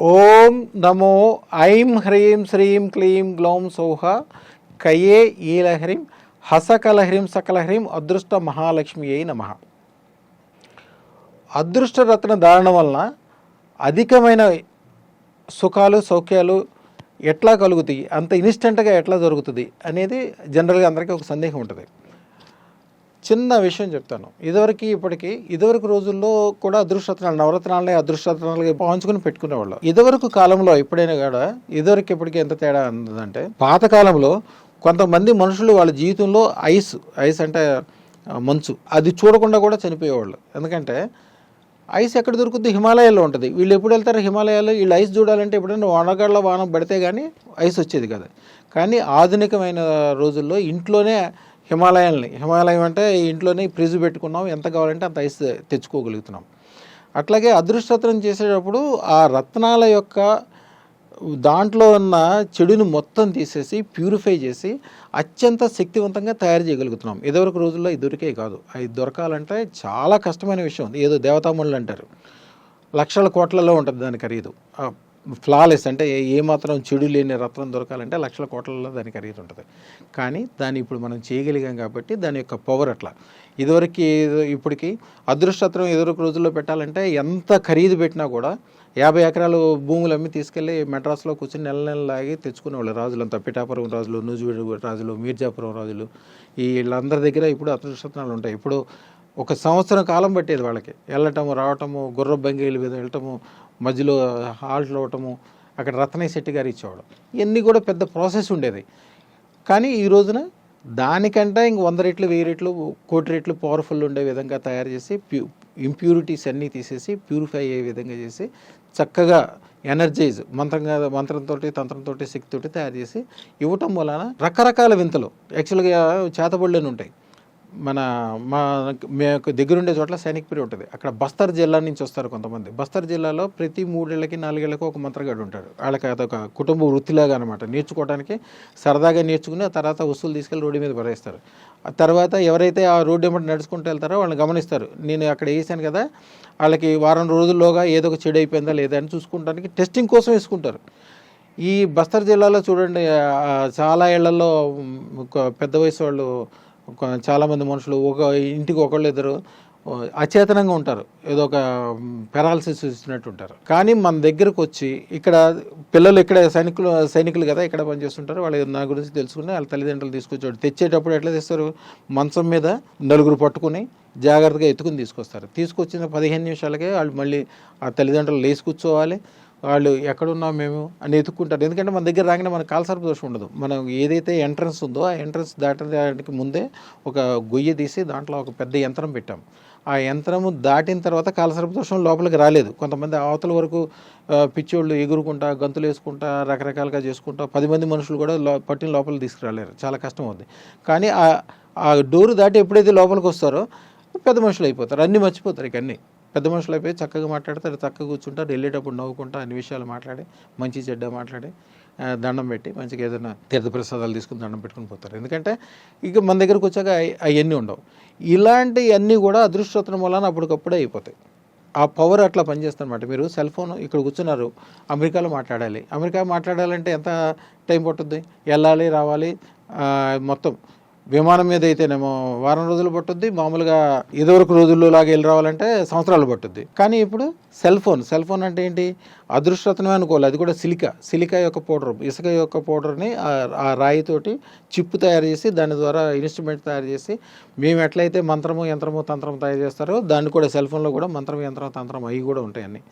ఓం నమో ఐం హ్రీం శ్రీం క్లీం గ్లౌం సౌహ కయే ఈలహ్రీం హసకలహ్రీం సకలహ్రీం అదృష్ట మహాలక్ష్మి అయి నమ. అదృష్ట రత్న ధారణ వలన అధికమైన సుఖాలు సౌఖ్యాలు ఎట్లా కలుగుతాయి అంత ఇన్స్టెంట్గా ఎట్లా జరుగుతుంది అనేది జనరల్గా అందరికీ ఒక సందేహం ఉంటుంది. చిన్న విషయం చెప్తాను. ఇదివరకు ఇప్పటికి ఇదివరకు రోజుల్లో కూడా అదృష్టరత్నాలు నవరత్నాలనే అదృష్టరత్నాలుగా పాంచుకుని పెట్టుకునేవాళ్ళు. ఇదివరకు కాలంలో ఎప్పుడైనా కూడా ఇదివరకు ఇప్పటికీ ఎంత తేడా ఉందంటే పాతకాలంలో కొంతమంది మనుషులు వాళ్ళ జీవితంలో ఐస్ ఐస్ అంటే మంచు. అది చూడకుండా కూడా చనిపోయేవాళ్ళు. ఎందుకంటే ఐస్ ఎక్కడ దొరుకుతుంది హిమాలయాల్లో ఉంటుంది. వీళ్ళు ఎప్పుడు వెళ్తారు హిమాలయాల్లో? వీళ్ళు ఐస్ చూడాలంటే ఎప్పుడైనా వానగాళ్ళ వాన పడితే కానీ ఐస్ వచ్చేది కదా. కానీ ఆధునికమైన రోజుల్లో ఇంట్లోనే హిమాలయాల్ని. హిమాలయం అంటే ఇంట్లోనే ఫ్రిడ్జ్ పెట్టుకున్నాం ఎంత కావాలంటే అంత ఐస్ తెచ్చుకోగలుగుతున్నాం. అట్లాగే అదృష్టరత్నం చేసేటప్పుడు ఆ రత్నాల యొక్క దాంట్లో ఉన్న చెడుని మొత్తం తీసేసి ప్యూరిఫై చేసి అత్యంత శక్తివంతంగా తయారు చేయగలుగుతున్నాం. ఇదివరకు రోజుల్లో ఇది దొరికే కాదు. అవి దొరకాలంటే చాలా కష్టమైన విషయం. ఏదో దేవతామణులు అంటారు. లక్షల కోట్లలో ఉంటుంది దాని ఖరీదు. ఫ్లాలెస్ అంటే ఏ- మాత్రం చెడు లేని రత్నం దొరకాలంటే లక్షల కోట్లలో దాని ఖరీదు ఉంటుంది. కానీ దాన్ని ఇప్పుడు మనం చేయగలిగాం కాబట్టి దాని యొక్క పవర్ అట్లా. ఇదివరకు ఇప్పటికి అదృష్టత్రం ఎదురుకు రోజుల్లో పెట్టాలంటే ఎంత ఖరీదు పెట్టినా కూడా యాభై ఎకరాలు భూములు అమ్మి తీసుకెళ్ళి మెడ్రాస్లో కూర్చొని నెల నెలలాగి తెచ్చుకునేవాళ్ళు రాజులంతా. పిఠాపురం రాజులు నూజివీడు రాజులు మీర్జాపురం రాజులు. వీళ్ళందరి దగ్గర ఇప్పుడు అదృష్టత్నాలు ఉంటాయి. ఇప్పుడు ఒక సంవత్సరం కాలం పట్టేది వాళ్ళకి. వెళ్ళటము రావటము గుర్ర బంగీలు మీద వెళ్ళటము మధ్యలో హాల్ట్ అవటము అక్కడ రత్నయ్య శెట్టి గారు ఇచ్చేవాడు. ఇవన్నీ కూడా పెద్ద ప్రాసెస్ ఉండేది. కానీ ఈ రోజున దానికంటే ఇంక వంద రెట్లు వెయ్యి రెట్లు కోటి రెట్లు పవర్ఫుల్ ఉండే విధంగా తయారు చేసి ప్యూ ఇంప్యూరిటీస్ అన్నీ తీసేసి ప్యూరిఫై అయ్యే విధంగా చేసి చక్కగా ఎనర్జైజ్ మంత్రంగా మంత్రంతో తంత్రంతో శక్తితోటి తయారు చేసి ఇవ్వటం వలన రకరకాల వింతలు. యాక్చువల్గా చేతబడులను ఉంటాయి. మన మా మీకు దగ్గరుండే చోట్ల సైనిక్పురి ఉంటుంది. అక్కడ బస్తర్ జిల్లా నుంచి వస్తారు కొంతమంది. బస్తర్ జిల్లాలో ప్రతి మూడేళ్ళకి నాలుగేళ్ళకి ఒక మంత్రగాడు ఉంటాడు. వాళ్ళకి అదొక కుటుంబ వృత్తిలాగా అనమాట నేర్చుకోవడానికి సరదాగా నేర్చుకుని ఆ తర్వాత వస్తువులు తీసుకెళ్ళి రోడ్డు మీద పడేస్తారు. ఆ తర్వాత ఎవరైతే ఆ రోడ్డు వెంబడి నడుచుకుంటూ వెళ్తారో వాళ్ళని గమనిస్తారు. నేను అక్కడ వేసాను కదా వాళ్ళకి వారం రోజుల్లోగా ఏదో ఒక చెడు అయిపోయిందా లేదా అని చూసుకుంటానికి టెస్టింగ్ కోసం వేసుకుంటారు. ఈ బస్తర్ జిల్లాలో చూడండి చాలా ఏళ్ళలో పెద్ద వయసు వాళ్ళు చాలామంది మనుషులు ఒక ఇంటికి ఒకళ్ళు ఇద్దరు అచేతనంగా ఉంటారు. ఏదో ఒక పెరాలసిస్ ఇచ్చినట్టు ఉంటారు. కానీ మన దగ్గరకు వచ్చి ఇక్కడ పిల్లలు ఇక్కడ సైనికులు సైనికులు కదా ఇక్కడ పనిచేస్తుంటారు. వాళ్ళు నా గురించి తెలుసుకుని వాళ్ళ తల్లిదండ్రులు తీసుకొచ్చాడు తెచ్చేటప్పుడు ఎట్లా తెస్తారు మంచం మీద నలుగురు పట్టుకుని జాగ్రత్తగా ఎత్తుకుని తీసుకొస్తారు. తీసుకొచ్చిన పదిహేను నిమిషాలకే వాళ్ళు మళ్ళీ ఆ తల్లిదండ్రులు లేచి కూర్చోవాలి. వాళ్ళు ఎక్కడున్నాం మేము అని ఎత్తుక్కుంటారు. ఎందుకంటే మన దగ్గర రాగానే మన కాల్సర్ప దోషం ఉండదు. మనం ఏదైతే ఎంట్రన్స్ ఉందో ఆ ఎంట్రన్స్ దాటడానికి ముందే ఒక గొయ్యి తీసి దాంట్లో ఒక పెద్ద యంత్రం పెట్టాం. ఆ యంత్రము దాటిన తర్వాత కాలసర్ప దోషం లోపలికి రాలేదు. కొంతమంది అవతల వరకు పిచ్చోళ్ళు ఎగురుకుంటా గంతులు వేసుకుంటా రకరకాలుగా చేసుకుంటా పది మంది మనుషులు కూడా లో పట్టిన లోపలికి తీసుకురాలేరు. చాలా కష్టం అవుద్ది కానీ ఆ ఆ డోరు దాటి ఎప్పుడైతే లోపలికి వస్తారో పెద్ద మనుషులు అయిపోతారు. అన్నీ మర్చిపోతారు ఇక అన్నీ. పెద్ద మనుషులు అయిపోయి చక్కగా మాట్లాడతారు చక్కగా కూర్చుంటారు వెళ్ళేటప్పుడు నవ్వుకుంటా అన్ని విషయాలు మాట్లాడి మంచి చెడ్డ మాట్లాడి దండం పెట్టి మంచిగా ఏదైనా తీర్థప్రసాదాలు తీసుకుని దండం పెట్టుకుని పోతారు. ఎందుకంటే ఇక మన దగ్గరకు వచ్చాక అవన్నీ ఉండవు. ఇలాంటివన్నీ కూడా అదృష్టత్వం వలన అప్పటికప్పుడే అయిపోతాయి. ఆ పవర్ అట్లా పనిచేస్తుందన్నమాట. మీరు సెల్ ఫోన్ ఇక్కడ కూర్చున్నారు అమెరికాలో మాట్లాడాలి. అమెరికా మాట్లాడాలంటే ఎంత టైం పట్టుద్ది? వెళ్ళాలి రావాలి మొత్తం విమానం మీద అయితేనేమో వారం రోజులు పట్టుద్ది. మామూలుగా ఇదివరకు రోజుల్లో లాగా వెళ్ళి రావాలంటే సంవత్సరాలు పట్టుద్ది. కానీ ఇప్పుడు సెల్ ఫోన్ సెల్ ఫోన్ అంటే ఏంటి? అదృష్టత్వమే అనుకోవాలి. అది కూడా సిలికా. సిలికా యొక్క పౌడర్ ఇసుక యొక్క పౌడర్ని ఆ- రాయితోటి చిప్పు తయారు చేసి దాని ద్వారా ఇన్స్ట్రుమెంట్ తయారు చేసి మేము ఎట్లయితే మంత్రము యంత్రము తంత్రం తయారు చేస్తారో దాన్ని కూడా సెల్ ఫోన్లో కూడా మంత్రం యంత్రం తంత్రం అవి కూడా ఉంటాయి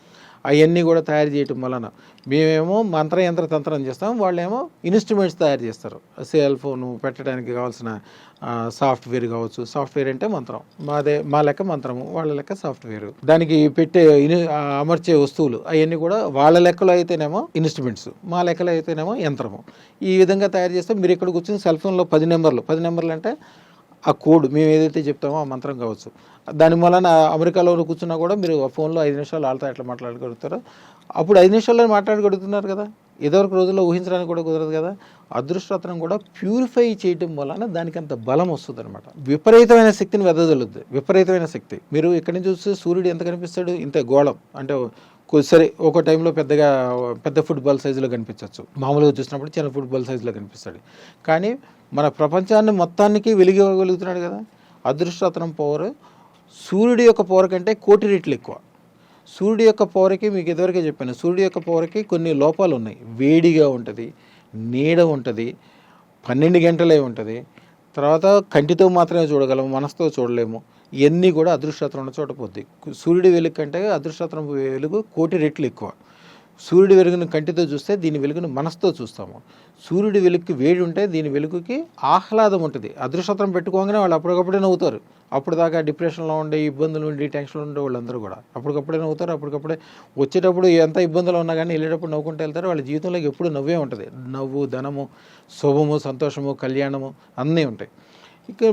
అవన్నీ కూడా తయారు చేయటం వలన. మేమేమో మంత్ర యంత్ర తంత్రం చేస్తాం. వాళ్ళేమో ఇన్స్ట్రుమెంట్స్ తయారు చేస్తారు. సెల్ ఫోన్ పెట్టడానికి కావాల్సిన సాఫ్ట్వేర్ కావచ్చు. సాఫ్ట్వేర్ అంటే మంత్రం. మాదే మా లెక్క మంత్రము వాళ్ళ లెక్క సాఫ్ట్వేర్. దానికి పెట్టే అమర్చే వస్తువులు అవన్నీ కూడా వాళ్ళ లెక్కలో అయితేనేమో ఇన్స్ట్రుమెంట్స్ మా లెక్కలో అయితేనేమో యంత్రము. ఈ విధంగా తయారు చేస్తే మీరు ఇక్కడ కూర్చొని సెల్ ఫోన్లో పది నెంబర్లు పది నెంబర్లు అంటే ఆ కోడ్ మేము ఏదైతే చెప్తామో ఆ మంత్రం కావచ్చు. దాని వలన అమెరికాలో కూర్చున్నా కూడా మీరు ఫోన్లో ఐదు నిమిషాలు వాళ్ళతో ఎట్లా మాట్లాడగలుగుతారో అప్పుడు ఐదు నిమిషాల్లో మాట్లాడగలుగుతున్నారు కదా. ఇదివరకు రోజుల్లో ఊహించడానికి కూడా కుదరదు కదా. అదృష్టరత్నం కూడా ప్యూరిఫై చేయటం వలన దానికి అంత బలం వస్తుంది అనమాట విపరీతమైన శక్తిని వెదజల్లుద్ది. విపరీతమైన శక్తి. మీరు ఇక్కడి నుంచి చూస్తే సూర్యుడు ఎంత కనిపిస్తాడు? ఇంత గోళం. అంటే సరే ఒక టైంలో పెద్దగా పెద్ద ఫుట్బాల్ సైజులో కనిపించవచ్చు మామూలుగా చూసినప్పుడు చిన్న ఫుట్బాల్ సైజులో కనిపిస్తాడు. కానీ మన ప్రపంచాన్ని మొత్తానికి వెలిగివ్వగలుగుతున్నాడు కదా? అదృష్టరత్నం పవర్ సూర్యుడి యొక్క పవర్ కంటే కోటి రెట్లు ఎక్కువ. సూర్యుడి యొక్క పవర్కి మీకు ఇదివరకే చెప్పాను. సూర్యుడి యొక్క పవర్కి కొన్ని లోపాలు ఉన్నాయి. వేడిగా ఉంటుంది నీడ ఉంటుంది పన్నెండు గంటలే ఉంటుంది. తర్వాత కంటితో మాత్రమే చూడగలము మనసుతో చూడలేము. ఇవన్నీ కూడా అదృష్టరత్నం ఉన్న చోట పోద్ది. సూర్యుడి వెలుగు కంటే అదృష్టరత్నం వెలుగు కోటి రెట్లు ఎక్కువ. సూర్యుడి వెలుగును కంటితో చూస్తే దీని వెలుగును మనసుతో చూస్తాము. సూర్యుడి వెలుగుకి వేడి ఉంటే దీని వెలుగుకి ఆహ్లాదం ఉంటుంది. అదృష్టం పెట్టుకోగానే వాళ్ళు అప్పటికప్పుడే నవ్వుతారు. అప్పుడు దాకా డిప్రెషన్లో ఉండే ఇబ్బందులు ఉండి టెన్షన్లో ఉండే వాళ్ళందరూ కూడా అప్పటికప్పుడే నవ్వుతారు. అప్పటికప్పుడే వచ్చేటప్పుడు ఎంత ఇబ్బందులు ఉన్నా కానీ వెళ్ళేటప్పుడు నవ్వుకుంటూ వెళ్తారు. వాళ్ళ జీవితంలోకి ఎప్పుడు నవ్వే ఉంటుంది. నవ్వు ధనము శుభము సంతోషము కళ్యాణము అన్నీ ఉంటాయి. ఇక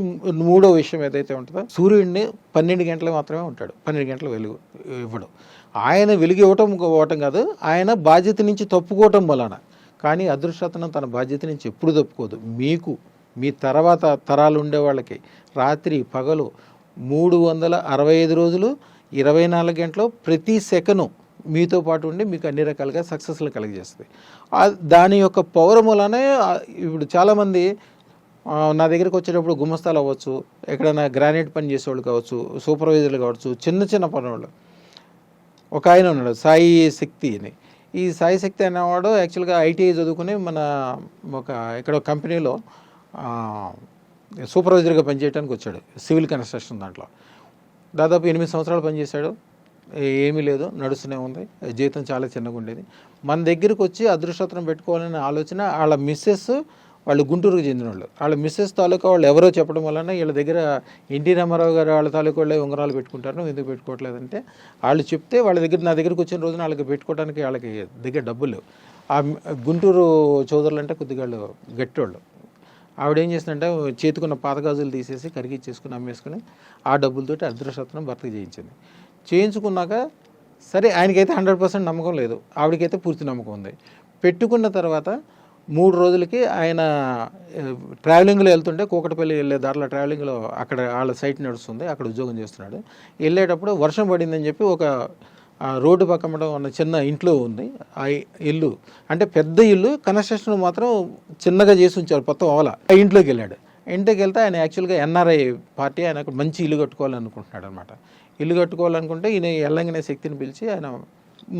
మూడో విషయం ఏదైతే ఉంటుందో సూర్యుడిని పన్నెండు గంటలు మాత్రమే ఉంటాడు. పన్నెండు గంటలు వెలుగు ఇవ్వడం. ఆయన వెలుగు ఇవ్వటం ఇవ్వటం కాదు ఆయన బాధ్యత నుంచి తప్పుకోవటం వలన. కానీ అదృష్టతనం తన బాధ్యత నుంచి ఎప్పుడు తప్పుకోదు. మీకు మీ తర్వాత తరాలు ఉండే వాళ్ళకి రాత్రి పగలు మూడు వందల అరవై ఐదు రోజులు ఇరవై నాలుగు గంటలు ప్రతి సెకను మీతో పాటు ఉండి మీకు అన్ని రకాలుగా సక్సెస్లు కలిగజేస్తుంది. దాని యొక్క పౌరములనే ఇప్పుడు చాలామంది నా దగ్గరికి వచ్చేటప్పుడు గుమస్తాలు అవ్వచ్చు ఎక్కడైనా గ్రానైట్ పని చేసేవాళ్ళు కావచ్చు సూపర్వైజర్లు కావచ్చు చిన్న చిన్న పనులు. ఒక ఆయన ఉన్నాడు సాయి శక్తి అని. ఈ సాయి శక్తి అనేవాడు యాక్చువల్గా ఐటీఐ చదువుకుని మన ఒక ఇక్కడ ఒక కంపెనీలో సూపర్వైజర్గా పనిచేయడానికి వచ్చాడు సివిల్ కన్స్ట్రక్షన్ దాంట్లో. దాదాపు ఎనిమిది సంవత్సరాలు పనిచేశాడు. ఏమీ లేదు నడుస్తూనే ఉంది జీతం చాలా చిన్నగా ఉండేది. మన దగ్గరికి వచ్చి అదృష్టత్రం పెట్టుకోవాలనే ఆలోచన వాళ్ళ మిస్సెస్ వాళ్ళు గుంటూరుకు చెందిన వాళ్ళు. వాళ్ళ మిస్సెస్ తాలూకా వాళ్ళు ఎవరో చెప్పడం వలన వీళ్ళ దగ్గర ఎన్టీ రామారావు గారు వాళ్ళ తాలూకా వాళ్ళే ఉంగరాలు పెట్టుకుంటారు. నువ్వు ఎందుకు పెట్టుకోవట్లేదంటే వాళ్ళు చెప్తే వాళ్ళ దగ్గర నా దగ్గరికి వచ్చిన రోజున వాళ్ళకి పెట్టుకోవడానికి వాళ్ళకి దగ్గర డబ్బులు ఆ గుంటూరు చౌదరులు అంటే కొద్దిగా వాళ్ళు గట్టివాళ్ళు ఆవిడ ఏం చేసిందంటే చేతికున్న పాత గాజులు తీసేసి కరిగిచ్చేసుకుని అమ్మేసుకుని ఆ డబ్బులతోటి అదృష్టత్వం భర్తీ చేయించింది. చేయించుకున్నాక సరే ఆయనకైతే హండ్రెడ్ పర్సెంట్ నమ్మకం లేదు. ఆవిడకైతే పూర్తి నమ్మకం ఉంది. పెట్టుకున్న తర్వాత మూడు రోజులకి ఆయన ట్రావెలింగ్లో వెళ్తుంటే కూకటపల్లి వెళ్ళే దారిలో ట్రావెలింగ్లో అక్కడ వాళ్ళ సైట్ నడుస్తుంది అక్కడ ఉద్యోగం చేస్తున్నాడు. వెళ్ళేటప్పుడు వర్షం పడిందని చెప్పి ఒక రోడ్డు పక్కన ఉన్న చిన్న ఇంట్లో ఉంది ఆ ఇల్లు. అంటే పెద్ద ఇల్లు కన్స్ట్రక్షన్ మాత్రం చిన్నగా చేసి ఉంచారు మొత్తం అవల ఆ ఇంట్లోకి వెళ్ళాడు. ఇంటికి వెళ్తే ఆయన యాక్చువల్గా ఎన్ఆర్ఐ పార్టీ ఆయన మంచి ఇల్లు కట్టుకోవాలనుకుంటున్నాడు అనమాట ఇల్లు కట్టుకోవాలనుకుంటే ఈయన ఎల్లంగనే శక్తిని పిలిచి ఆయన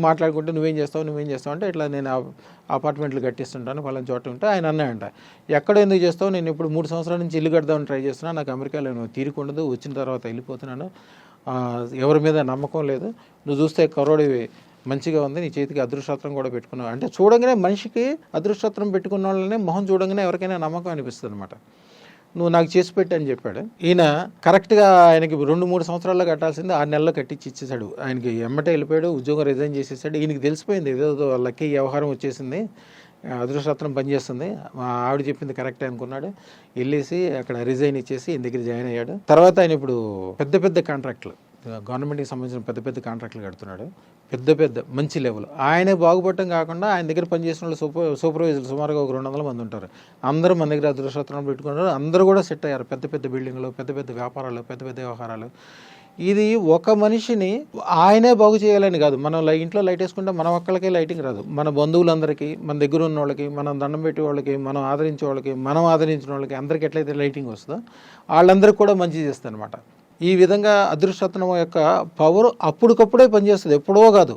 మాట్లాడుకుంటే నువ్వేం చేస్తావు నువ్వేం చేస్తావు అంటే ఇట్లా నేను అపార్ట్మెంట్లు కట్టిస్తుంటాను పలానా చోట ఉంటే ఆయన అన్నాయంట ఎక్కడ ఎందుకు చేస్తావు? నేను ఇప్పుడు మూడు సంవత్సరాల నుంచి ఇల్లు కడదామని ట్రై చేస్తున్నాను నాకు అమెరికాలో నేను తీరుకుండదు వచ్చిన తర్వాత వెళ్ళిపోతున్నాను. ఎవరి మీద నమ్మకం లేదు. నువ్వు చూస్తే కరోడివి మంచిగా ఉంది నీ చేతికి అదృష్టత్రం కూడా పెట్టుకున్నావు. అంటే చూడంగానే మనిషికి అదృష్టత్రం పెట్టుకున్న వాళ్ళని మొహం చూడంగానే ఎవరికైనా నమ్మకం అనిపిస్తుంది అనమాట నువ్వు నాకు చేసి పెట్టు అని చెప్పాడు. ఈయన కరెక్ట్గా ఆయనకి రెండు మూడు సంవత్సరాల్లో కట్టాల్సింది ఆరు నెలల్లో కట్టించి ఇచ్చేసాడు ఆయనకి ఎమ్మటే వెళ్ళిపోయాడు ఉద్యోగం రిజైన్ చేసేసాడు. ఈయనకి తెలిసిపోయింది ఏదో లక్కీ వ్యవహారం వచ్చేసింది అదృష్టరత్నం పనిచేస్తుంది. మా ఆవిడ చెప్పింది కరెక్టే అనుకున్నాడు. వెళ్ళేసి అక్కడ రిజైన్ ఇచ్చేసి ఈయన దగ్గర జాయిన్ అయ్యాడు. తర్వాత ఆయన ఇప్పుడు పెద్ద పెద్ద కాంట్రాక్ట్లు గవర్నమెంట్కి సంబంధించిన పెద్ద పెద్ద కాంట్రాక్ట్లు కడుతున్నాడు. పెద్ద పెద్ద మంచి లెవెల్. ఆయనే బాగుపడటం కాకుండా ఆయన దగ్గర పనిచేసిన వాళ్ళు సూపర్ సూపర్వైజర్లు సుమారుగా ఒక రెండు వందల మంది ఉంటారు. అందరూ మన దగ్గర అదృష్టత్వం పెట్టుకున్నారు. అందరూ కూడా సెట్ అయ్యారు. పెద్ద పెద్ద బిల్డింగ్లు పెద్ద పెద్ద వ్యాపారాలు పెద్ద పెద్ద వ్యవహారాలు. ఇది ఒక మనిషిని ఆయనే బాగు చేయాలని కాదు. మనం లై- ఇంట్లో లైట్ వేసుకుంటే మన ఒక్కళ్ళకే లైటింగ్ రాదు. మన బంధువులందరికీ మన దగ్గర ఉన్న వాళ్ళకి మనం దండం పెట్టే వాళ్ళకి మనం ఆదరించే వాళ్ళకి మనం ఆదరించిన వాళ్ళకి అందరికీ ఎట్లయితే లైటింగ్ వస్తుందో వాళ్ళందరికీ కూడా మంచి చేస్తుంది అనమాట ఈ విధంగా అదృష్టత్వం యొక్క పవర్ అప్పటికప్పుడే పనిచేస్తుంది ఎప్పుడో కాదు.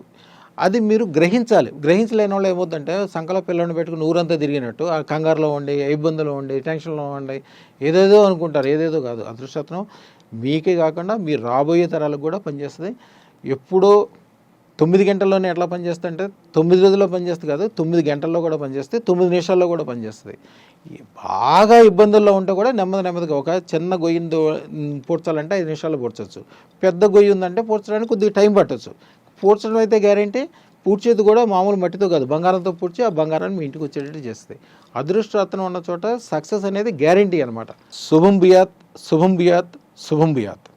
అది మీరు గ్రహించాలి. గ్రహించలేని వాళ్ళు ఏమవుతుందంటే సంకల పిల్లల్ని పెట్టుకుని ఊరంతా తిరిగినట్టు ఆ కంగారులో ఉండి ఇబ్బందులు ఉండి టెన్షన్లో ఉండి ఏదేదో అనుకుంటారు ఏదేదో కాదు. అదృష్టత్వం మీకే కాకుండా మీరు రాబోయే తరాలకు కూడా పనిచేస్తుంది. ఎప్పుడో తొమ్మిది గంటల్లోనే ఎట్లా పనిచేస్తుంది అంటే తొమ్మిది రోజుల్లో పనిచేస్తుంది కాదు తొమ్మిది గంటల్లో కూడా పనిచేస్తుంది తొమ్మిది నిమిషాల్లో కూడా పనిచేస్తుంది. బాగా ఇబ్బందుల్లో ఉంటే కూడా నెమ్మది నెమ్మదిగా ఒక చిన్న గొయ్యినితో పూడ్చాలంటే ఐదు నిమిషాల్లో పూడ్చవచ్చు పెద్ద గొయ్యి ఉందంటే పూడ్చడానికి కొద్దిగా టైం పట్టవచ్చు పూడ్చడం అయితే గ్యారంటీ? పూడ్చేది కూడా మామూలు మట్టితో కాదు బంగారంతో పూడ్చి ఆ బంగారాన్ని మీ ఇంటికి వచ్చేటట్టు చేస్తుంది. అదృష్టరత్నం ఉన్న చోట సక్సెస్ అనేది గ్యారంటీ అనమాట శుభం బియాత్ శుభం బియాత్ శుభం బియాత్